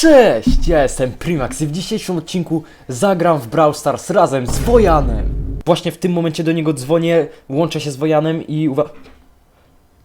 Cześć, ja jestem Primax i w dzisiejszym odcinku zagram w Brawl Stars razem z Wojanem. Właśnie w tym momencie do niego dzwonię, łączę się z Wojanem i uwa...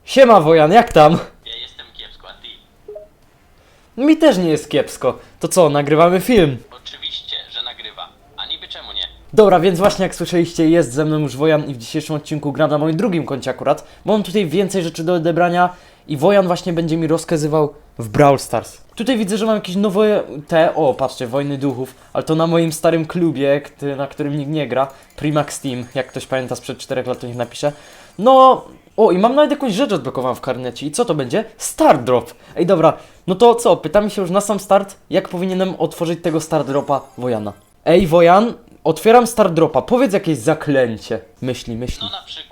Siema Wojan, jak tam? Ja jestem kiepsko, a ty? Mi też nie jest kiepsko. To co, nagrywamy film? Oczywiście, że nagrywa. A niby czemu nie? Dobra, więc właśnie jak słyszeliście, jest ze mną już Wojan i w dzisiejszym odcinku gra na moim drugim koncie akurat. bo Mam tutaj więcej rzeczy do odebrania i Wojan właśnie będzie mi rozkazywał w Brawl Stars. Tutaj widzę, że mam jakieś nowe te, o patrzcie, Wojny Duchów, ale to na moim starym klubie, który- na którym nikt nie gra, Primax Team, jak ktoś pamięta sprzed 4 lat, to niech napisze. No, o i mam nawet jakąś rzecz odblokowaną w karnecie i co to będzie? Star Drop! Ej dobra, no to co, pytamy się już na sam start, jak powinienem otworzyć tego Star Dropa Wojana. Ej Wojan, otwieram Star Dropa, powiedz jakieś zaklęcie. Myśli, myśli. No na przykład,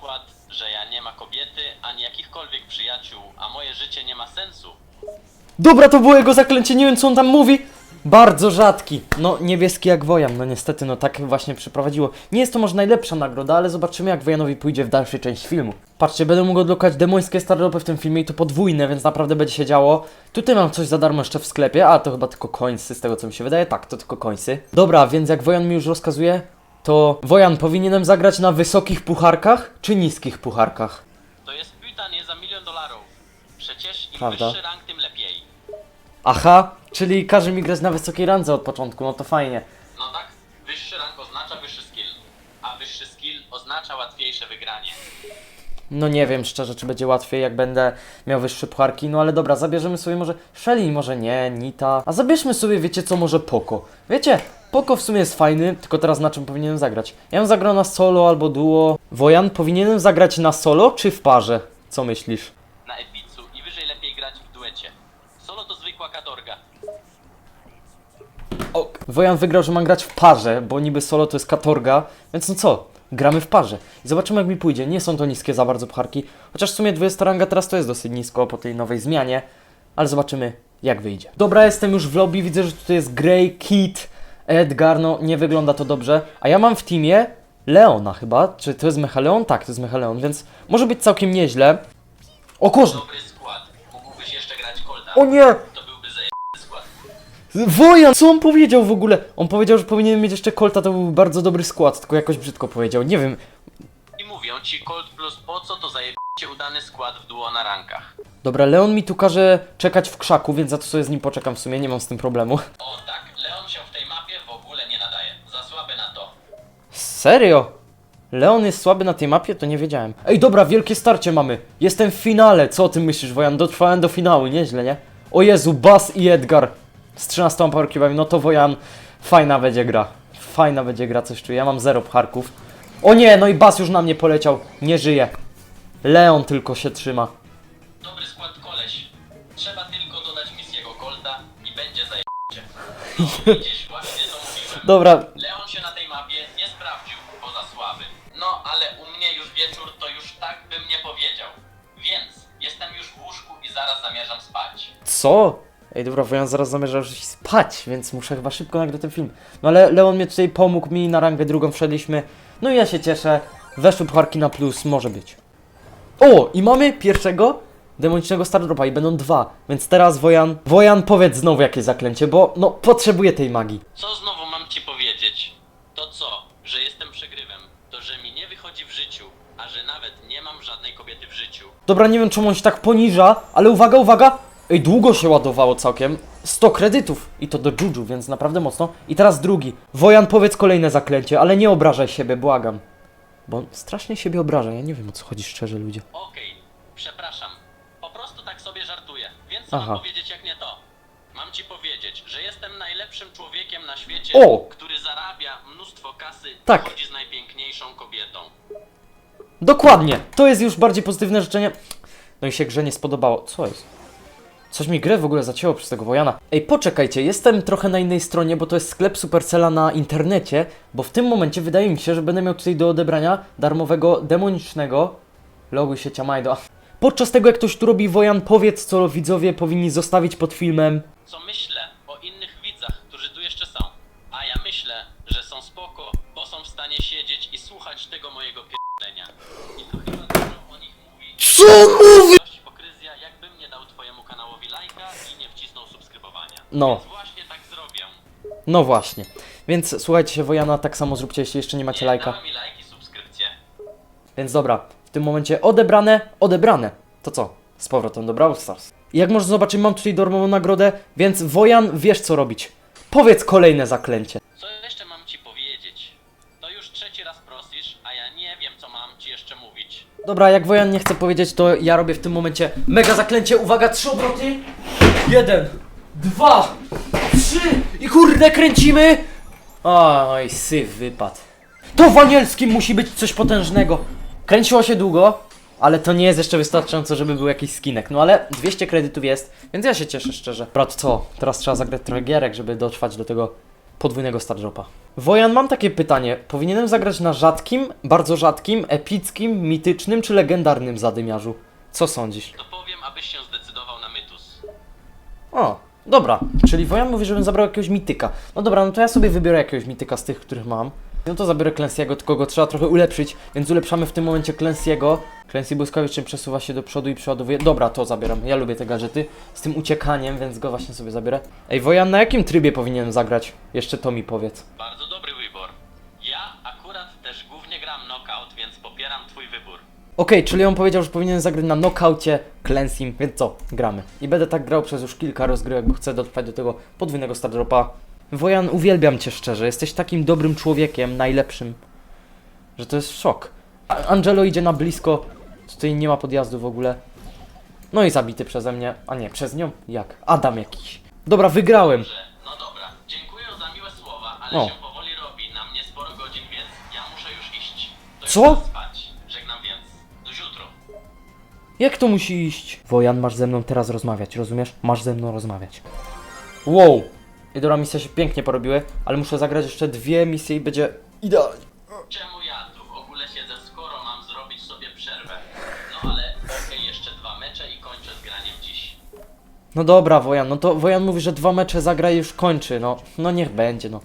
ani jakichkolwiek przyjaciół, a moje życie nie ma sensu. Dobra, to było jego zaklęcie, nie wiem co on tam mówi. Bardzo rzadki. No, niebieski jak Wojan, no niestety, no tak właśnie przeprowadziło. Nie jest to może najlepsza nagroda, ale zobaczymy jak Wojanowi pójdzie w dalszej części filmu. Patrzcie, będę mógł odblokać demońskie stardropy w tym filmie i to podwójne, więc naprawdę będzie się działo. Tutaj mam coś za darmo jeszcze w sklepie, a to chyba tylko końsy z tego co mi się wydaje. Tak, to tylko końsy. Dobra, więc jak Wojan mi już rozkazuje, to Wojan, powinienem zagrać na wysokich pucharkach czy niskich pucharkach? To jest pytanie za milion dolarów. Przecież im Prawda. wyższy rank, tym lepiej. Aha, czyli każe mi grać na wysokiej randze od początku, no to fajnie. No tak, wyższy rank oznacza wyższy skill. A wyższy skill oznacza łatwiejsze wygranie. No nie wiem szczerze, czy będzie łatwiej, jak będę miał wyższe pucharki, no ale dobra, zabierzemy sobie może Shelly, może nie, Nita, a zabierzmy sobie, wiecie co, może Poco. Wiecie, Poco w sumie jest fajny, tylko teraz na czym powinienem zagrać? Ja bym zagrał na solo albo duo. Wojan, powinienem zagrać na solo czy w parze? Co myślisz? Na epicu i wyżej lepiej grać w duecie. Solo to zwykła katorga. Ok. Wojan wygrał, że mam grać w parze, bo niby solo to jest katorga, więc no co? Gramy w parze. I zobaczymy jak mi pójdzie. Nie są to niskie za bardzo pucharki, chociaż w sumie 20 ranga teraz to jest dosyć nisko po tej nowej zmianie, ale zobaczymy jak wyjdzie. Dobra, jestem już w lobby, widzę, że tutaj jest Grey, Kit, Edgar, no nie wygląda to dobrze. A ja mam w teamie Leona chyba, czy to jest Mechaleon? Tak, to jest Mechaleon, więc może być całkiem nieźle. O kurze! Dobry skład. Mógłbyś jeszcze grać Colda. O nie! Wojan, co on powiedział w ogóle? On powiedział, że powinien mieć jeszcze Colta, to był bardzo dobry skład, tylko jakoś brzydko powiedział. Nie wiem. I mówią ci Colt plus po co to zajebiście udany skład w duo na rankach. Dobra, Leon mi tu każe czekać w krzaku, więc za to sobie z nim poczekam w sumie, nie mam z tym problemu. O tak, Leon się w tej mapie w ogóle nie nadaje. Za słaby na to. Serio? Leon jest słaby na tej mapie? To nie wiedziałem. Ej, dobra, wielkie starcie mamy. Jestem w finale. Co o tym myślisz, Wojan? Dotrwałem do finału, nieźle, nie? O Jezu, Bas i Edgar z 13 powercubami. No to Wojan, fajna będzie gra. Fajna będzie gra, coś czuję. Ja mam zero pcharków. O nie, no i Bas już na mnie poleciał. Nie żyje. Leon tylko się trzyma. Dobry skład koleś. Trzeba tylko dodać misjego Golda i będzie zajebiście. No, widzisz, właśnie to mówiłem. Dobra, Leon się na tej mapie nie sprawdził, bo za słaby. No, ale u mnie już wieczór to już tak bym nie powiedział. Więc jestem już w łóżku i zaraz zamierzam spać. Co? Ej, dobra, Wojan zaraz zamierza już iść spać, więc muszę chyba szybko nagrać ten film. No ale Leon mnie tutaj pomógł mi, na rangę drugą wszedliśmy. No i ja się cieszę. Weszły pucharki na plus, może być. O! I mamy pierwszego demonicznego Stardropa i będą dwa. Więc teraz Wojan... Wojan, powiedz znowu jakieś zaklęcie, bo no potrzebuję tej magii. Co znowu mam ci powiedzieć? To co? Że jestem przegrywem. To, że mi nie wychodzi w życiu, a że nawet nie mam żadnej kobiety w życiu. Dobra, nie wiem czemu on się tak poniża, ale uwaga, uwaga! Ej, długo się ładowało całkiem. 100 kredytów i to do Juju, więc naprawdę mocno. I teraz drugi. Wojan, powiedz kolejne zaklęcie, ale nie obrażaj siebie, błagam. Bo on strasznie siebie obraża, ja nie wiem o co chodzi szczerze, ludzie. Okej, przepraszam. Po prostu tak sobie żartuję. Więc Aha. mam powiedzieć jak nie to. Mam ci powiedzieć, że jestem najlepszym człowiekiem na świecie, O! który zarabia mnóstwo kasy Tak. i chodzi z najpiękniejszą kobietą. Dokładnie! To jest już bardziej pozytywne życzenie. No i się grze nie spodobało. Co jest? Coś mi grę w ogóle zacięło przez tego Wojana. Ej, poczekajcie, jestem trochę na innej stronie, bo to jest sklep Supercella na internecie, bo w tym momencie wydaje mi się, że będę miał tutaj do odebrania darmowego demonicznego loguj się Ciamajdo. Podczas tego, jak ktoś tu robi Wojan, powiedz, co widzowie powinni zostawić pod filmem. Co myślę o innych widzach, którzy tu jeszcze są. A ja myślę, że są spoko, bo są w stanie siedzieć i słuchać tego mojego pierdolenia. I to chyba dużo o nich mówi. Co mówi? No. Więc właśnie No właśnie. Więc słuchajcie się Wojana, tak samo zróbcie, jeśli jeszcze nie macie lajka. Więc dobra, w tym momencie odebrane, odebrane. To co? Z powrotem do Brawl Stars. I jak można zobaczyć, mam tutaj darmową nagrodę, więc Wojan, wiesz co robić. Powiedz kolejne zaklęcie. Co jeszcze mam ci powiedzieć? To już trzeci raz prosisz, a ja nie wiem, co mam ci jeszcze mówić. Dobra, jak Wojan nie chce powiedzieć, to ja robię w tym momencie mega zaklęcie. Uwaga, trzy obroty. Jeden, dwa, trzy i kurde kręcimy. Oj, syf wypadł. To w anielskim musi być coś potężnego. Kręciło się długo, ale to nie jest jeszcze wystarczająco, żeby był jakiś skinek. No ale 200 kredytów jest, więc ja się cieszę szczerze. Brat, co? Teraz trzeba zagrać trochę gierek, żeby dotrwać do tego podwójnego stardropa. Wojan, mam takie pytanie. Powinienem zagrać na rzadkim, bardzo rzadkim, epickim, mitycznym czy legendarnym zadymiarzu? Co sądzisz? To powiem, abyś się zdecydował na Mytus. O, dobra. Czyli Wojan mówi, żebym zabrał jakiegoś mityka. No dobra, no to ja sobie wybiorę jakiegoś mityka z tych, których mam. No to zabiorę Clancy'ego, tylko go trzeba trochę ulepszyć, więc ulepszamy w tym momencie Clancy'ego. Clancy błyskawicznie przesuwa się do przodu i przeładowuje. Dobra, to zabieram. Ja lubię te gadżety. Z tym uciekaniem, więc go właśnie sobie zabiorę. Ej, Wojan, na jakim trybie powinienem zagrać? Jeszcze to mi powiedz. Bardzo dobry Okej, czyli on powiedział, że powinienem zagrać na knockaucie Cleansing, więc co? Gramy. I będę tak grał przez już kilka rozgrywek, bo chcę dotrwać do tego podwójnego stardropa. Wojan, uwielbiam cię szczerze, jesteś takim dobrym człowiekiem, najlepszym, że to jest szok. A- Angelo idzie na blisko, tutaj nie ma podjazdu w ogóle. No i zabity przeze mnie, a nie, przez nią? Jak? Adam jakiś. Dobra, wygrałem. No dobra, dziękuję za miłe słowa, ale O. się powoli robi, na mnie sporo godzin, więc ja muszę już iść. To Co? już spać. Jak to musi iść? Wojan, masz ze mną teraz rozmawiać, rozumiesz? Masz ze mną rozmawiać. Wow! I dobra, misje się pięknie porobiły, ale muszę zagrać jeszcze dwie misje i będzie idealnie. Czemu ja tu w ogóle siedzę, skoro mam zrobić sobie przerwę? No ale okej, jeszcze dwa mecze i kończę z graniem dziś. No dobra, Wojan, no to Wojan mówi, że dwa mecze zagra i już kończy, no. No niech będzie, no.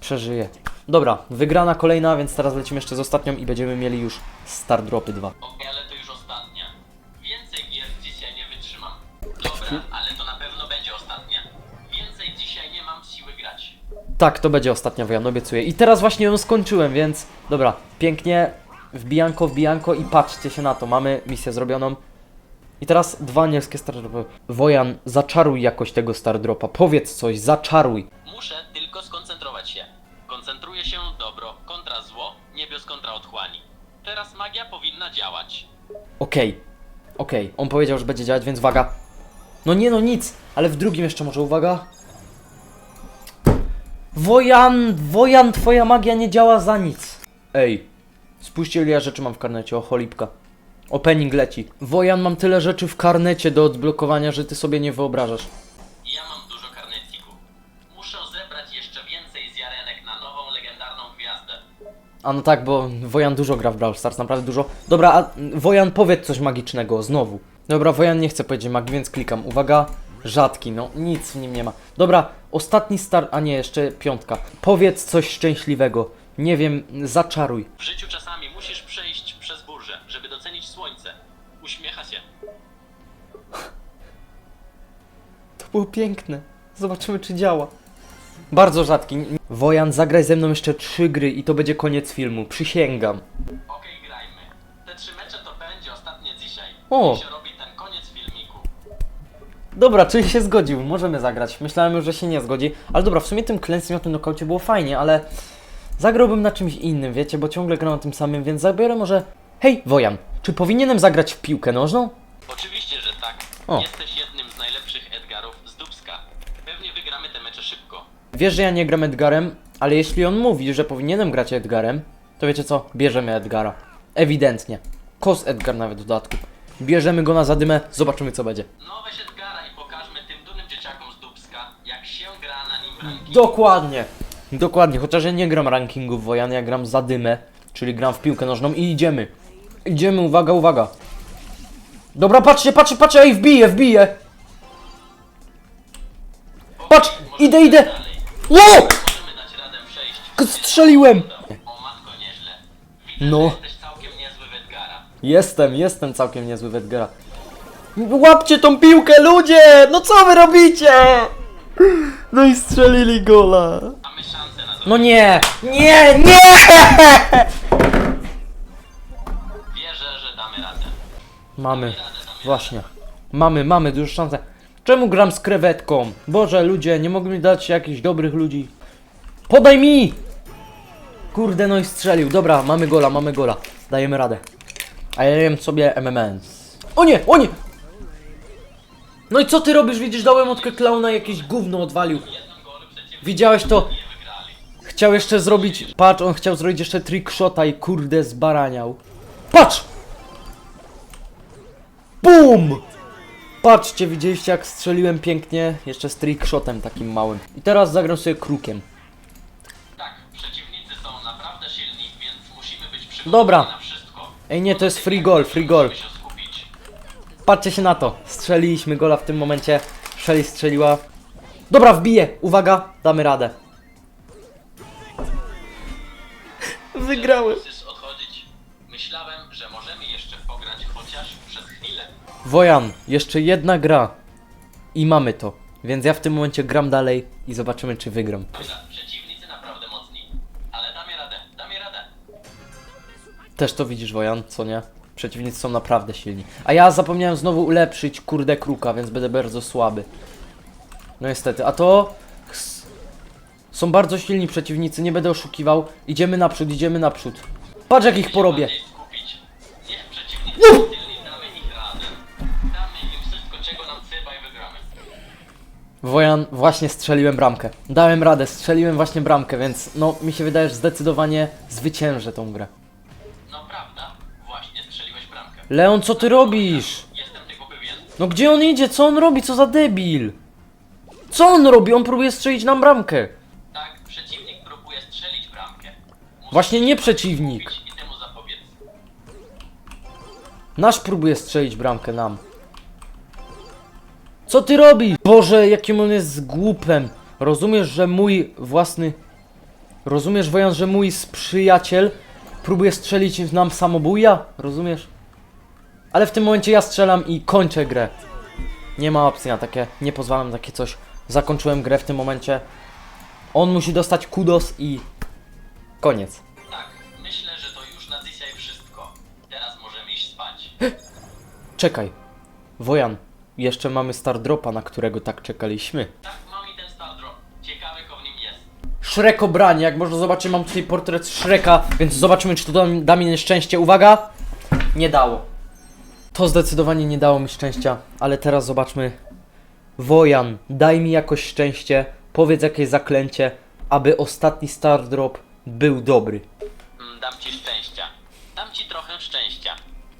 Przeżyje. Dobra, wygrana kolejna, więc teraz lecimy jeszcze z ostatnią i będziemy mieli już Star Dropy 2. Okej, ale to już Dobra, ale to na pewno będzie ostatnia. Więcej dzisiaj nie mam siły grać. Tak, to będzie ostatnia Wojan, obiecuję. I teraz właśnie ją skończyłem, więc dobra, pięknie, wbijanko, wbijanko i patrzcie się na to, mamy misję zrobioną. I teraz dwa anielskie stardropy. Wojan, zaczaruj jakoś tego stardropa, powiedz coś, zaczaruj. Muszę tylko skoncentrować się. Koncentruję się dobro kontra zło, niebios kontra otchłani. Teraz magia powinna działać. Okej, okej, on powiedział, że będzie działać, więc uwaga. No nie no, nic, ale w drugim jeszcze może uwaga. Wojan, Wojan, twoja magia nie działa za nic. Ej, spójrzcie ile ja rzeczy mam w karnecie, o cholipka. Opening leci. Wojan, mam tyle rzeczy w karnecie do odblokowania, że ty sobie nie wyobrażasz. Ja mam dużo karnecików. Muszę zebrać jeszcze więcej ziarenek na nową legendarną gwiazdę. A no tak, bo Wojan dużo gra w Brawl Stars, naprawdę dużo. Dobra, a Wojan powiedz coś magicznego, znowu. Dobra, Wojan nie chce powiedzieć magii, więc klikam. Uwaga, rzadki, no nic w nim nie ma. Dobra, ostatni start, a nie, jeszcze piątka. Powiedz coś szczęśliwego. Nie wiem, zaczaruj. W życiu czasami musisz przejść przez burzę, żeby docenić słońce. Uśmiecha się. To było piękne. Zobaczymy, czy działa. Bardzo rzadki. Wojan, zagraj ze mną jeszcze trzy gry i to będzie koniec filmu. Przysięgam. Okej, grajmy. Te trzy mecze to będzie ostatnie dzisiaj. O. Dobra, czyli się zgodził, możemy zagrać. Myślałem już, że się nie zgodzi, ale dobra, w sumie tym Cleansing na tym nokaucie było fajnie, ale zagrałbym na czymś innym, wiecie, bo ciągle gram na tym samym, więc zabiorę może... Hej, Wojan, czy powinienem zagrać w piłkę nożną? Oczywiście, że tak. O. Jesteś jednym z najlepszych Edgarów z Dubska. Pewnie wygramy te mecze szybko. Wiesz, że ja nie gram Edgarem, ale jeśli on mówi, że powinienem grać Edgarem, to wiecie co, bierzemy Edgara. Ewidentnie. Kos Edgar nawet w dodatku. Bierzemy go na zadymę, zobaczymy co będzie. No weź Edgara Dokładnie. Dokładnie, chociaż ja nie gram rankingów Wojan, ja gram za dymę, czyli gram w piłkę nożną i idziemy. Idziemy, uwaga, uwaga. Dobra, patrzcie, patrzcie, patrzcie, ej, wbiję, wbiję. Patrz, idę, idę. Wow! Strzeliłem. No. Jestem, jestem całkiem niezły w Edgara. Łapcie tą piłkę, ludzie! No co wy robicie? No i strzelili gola. No nie! Nie! Nie! Wierzę, że damy radę. Mamy. Właśnie. Mamy, mamy dużą szansę. Czemu gram z krewetką? Boże, ludzie, nie mogli mi dać jakichś dobrych ludzi. Podaj mi! Kurde, no i strzelił. Dobra, mamy gola, mamy gola. Dajemy radę. A ja jem sobie MMS. O nie, o nie! No i co ty robisz? Widzisz, dałem od klauna jakieś gówno odwalił. Widziałeś to? Chciał jeszcze zrobić. Patrz, on chciał zrobić jeszcze trickshota i kurde zbaraniał. Patrz! BUM! Patrzcie, widzieliście jak strzeliłem pięknie, jeszcze z trickshotem takim małym. I teraz zagram sobie krukiem. Tak, przeciwnicy są naprawdę silni, więc musimy być przygotowani Dobra. na wszystko. Ej nie, to jest free goal, free goal. Patrzcie się na to. Strzeliliśmy gola w tym momencie. Shelly strzeliła. Dobra, wbiję. Uwaga, damy radę. Odchodzić. Myślałem, że możemy jeszcze pograć chociaż przez chwilę. Wojan, jeszcze jedna gra. I mamy to. Więc ja w tym momencie gram dalej i zobaczymy czy wygram. Dobra, przeciwnicy naprawdę mocni. Ale damy radę, damy radę. Też to widzisz, Wojan, co nie? Przeciwnicy są naprawdę silni. A ja zapomniałem znowu ulepszyć kurde kruka, więc będę bardzo słaby. No niestety, a to... Są bardzo silni przeciwnicy, nie będę oszukiwał. Idziemy naprzód, idziemy naprzód. Patrz jak ich porobię. Wygramy. Wojan, właśnie strzeliłem bramkę. Dałem radę, strzeliłem właśnie bramkę, więc no mi się wydaje, że zdecydowanie zwyciężę tą grę. Leon, co ty robisz? Jestem tego pewien. No gdzie on idzie? Co on robi? Co za debil? Co on robi? On próbuje strzelić nam bramkę. Tak, przeciwnik próbuje strzelić bramkę. Musisz Właśnie nie przeciwnik. skupić I temu zapobiec. Nasz próbuje strzelić bramkę nam. Co ty robisz? Boże, jakim on jest głupem. Rozumiesz, że mój własny... Rozumiesz, Wojan, że mój przyjaciel próbuje strzelić nam samobuja? Rozumiesz? Ale w tym momencie ja strzelam i kończę grę. Nie ma opcji na takie, nie pozwalam na takie coś. Zakończyłem grę w tym momencie. On musi dostać kudos i... Koniec. Tak, myślę, że to już na dzisiaj wszystko. Teraz możemy iść spać. Czekaj. Wojan, jeszcze mamy Star Dropa, na którego tak czekaliśmy. Tak, mam i ten Star Drop. Ciekawy, kto w nim jest. Shrekobranie, jak można zobaczyć, mam tutaj portret Shreka, więc zobaczymy, czy to da, da mi nieszczęście. Uwaga! Nie dało. To zdecydowanie nie dało mi szczęścia, ale teraz zobaczmy. Wojan, daj mi jakoś szczęście, powiedz jakieś zaklęcie, aby ostatni Star Drop był dobry. Mm, Dam ci szczęścia. Dam ci trochę szczęścia.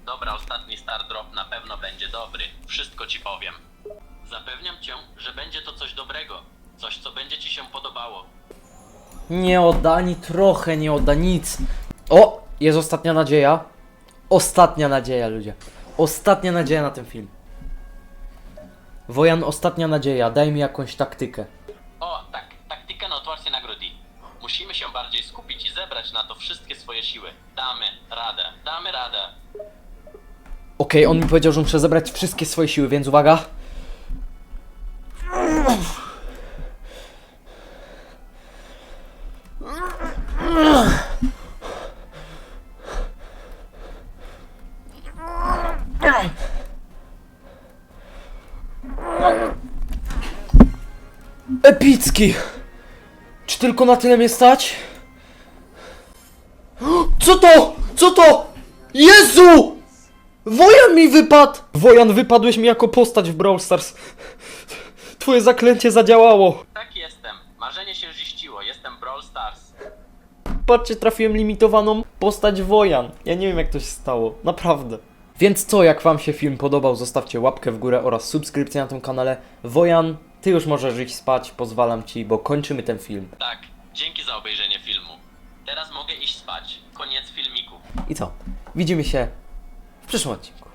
Dobra, ostatni Star Drop na pewno będzie dobry. Wszystko ci powiem. Zapewniam cię, że będzie to coś dobrego. Coś, co będzie ci się podobało. Nie odda ani trochę, nie odda nic. O! Jest ostatnia nadzieja. Ostatnia nadzieja, ludzie. Ostatnia nadzieja na ten film. Wojan, ostatnia nadzieja. Daj mi jakąś taktykę. O, tak, taktyka na otwarcie nagrody. Musimy się bardziej skupić i zebrać na to wszystkie swoje siły. Damy radę, damy radę. Okej, on mi powiedział, że muszę zebrać wszystkie swoje siły, więc uwaga. Epicki! Czy tylko na tyle mnie stać? Co to? Co to? Jezu! Wojan mi wypadł! Wojan, wypadłeś mi jako postać w Brawl Stars. Twoje zaklęcie zadziałało. Tak jestem. Marzenie się ziściło. Jestem Brawl Stars. Patrzcie, trafiłem limitowaną postać Wojan. Ja nie wiem jak to się stało. Naprawdę. Więc co, jak wam się film podobał, zostawcie łapkę w górę oraz subskrypcję na tym kanale. Wojan, ty już możesz iść spać, pozwalam ci, bo kończymy ten film. Tak, dzięki za obejrzenie filmu. Teraz mogę iść spać. Koniec filmiku. I co? Widzimy się w przyszłym odcinku.